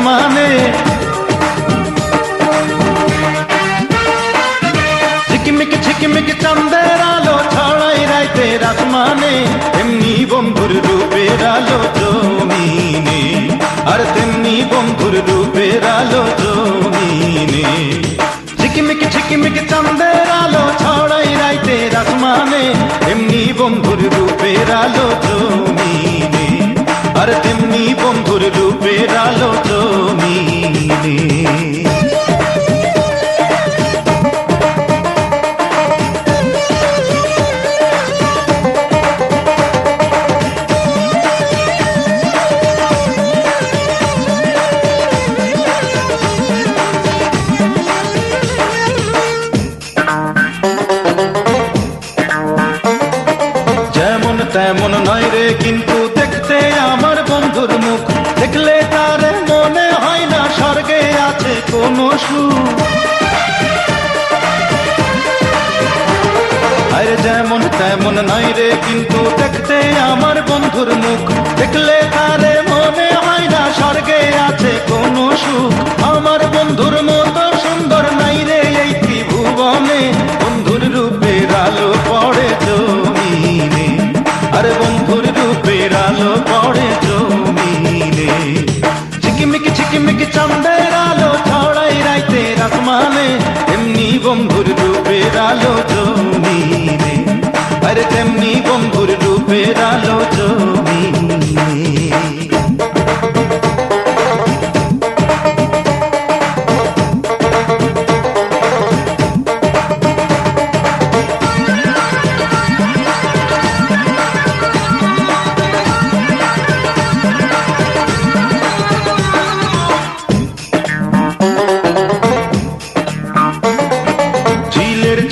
আসমানে ঝিকিমিকি ঝিকিমিকি চাঁদের আলো ছড়াই রাইতের আসমানে। এমনি বন্ধুর রূপের আলো জমিনে। আর তেমনি বন্ধুর রূপের আলো জমিনে। ঝিকিমিকি ঝিকিমিকি চাঁদের আলো ছড়াই রাইতের আসমানে। এমনি বন্ধুর রূপের আলো জমিনে। আর তেমনি বন্ধুর রূপের আলো তেমন নয় রে, কিন্তু দেখতে আমার বন্ধুর মুখ। দেখলে তার মনে হয় না স্বর্গে আছে কোনো সুখ। আরে যেমন তেমন নয় রে, কিন্তু দেখতে আমার বন্ধুর মুখ। দেখলে তার মনে হয় না স্বর্গে আছে কোনো সুখ। আমার আসমানে এমনি বন্ধুর রূপের আলো জমিনে। আরে তেমনি বন্ধুর রূপের আলো জমিনে।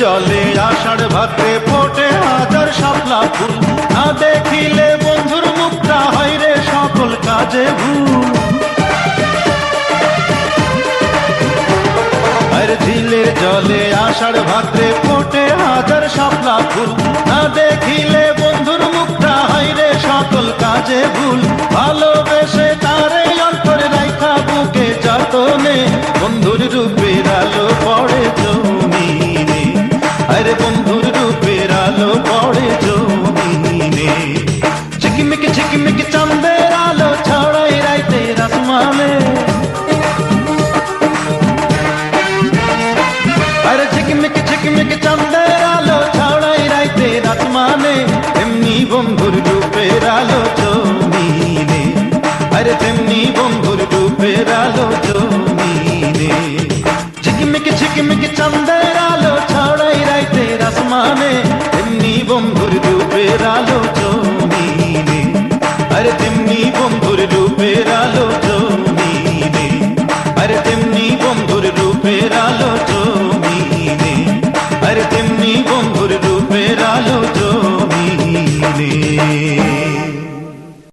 জলে আষাঢ় ভাদ্রে ফোটে হাজার শাপলা ফুল। না দেখিলে বন্ধুর মুখটা হয় রে সকল কাজে ভুল। ঝিলের জলে আষাঢ় ভাদ্রে ফোটে হাজার শাপলা ফুল। না দেখিলে বন্ধুর মুখটা হয় রে সকল কাজে ভুল। ভালোবেসে আলো পড়ে জমিনে ঝিকিমিকি ঝিকিমিকি চাঁদের আলো ছড়াই রাইতে আসমানে আরে ঝিকমিক ঝিকমিক চাঁদের আলো ছড়াই আরে তেমনি বন্ধুর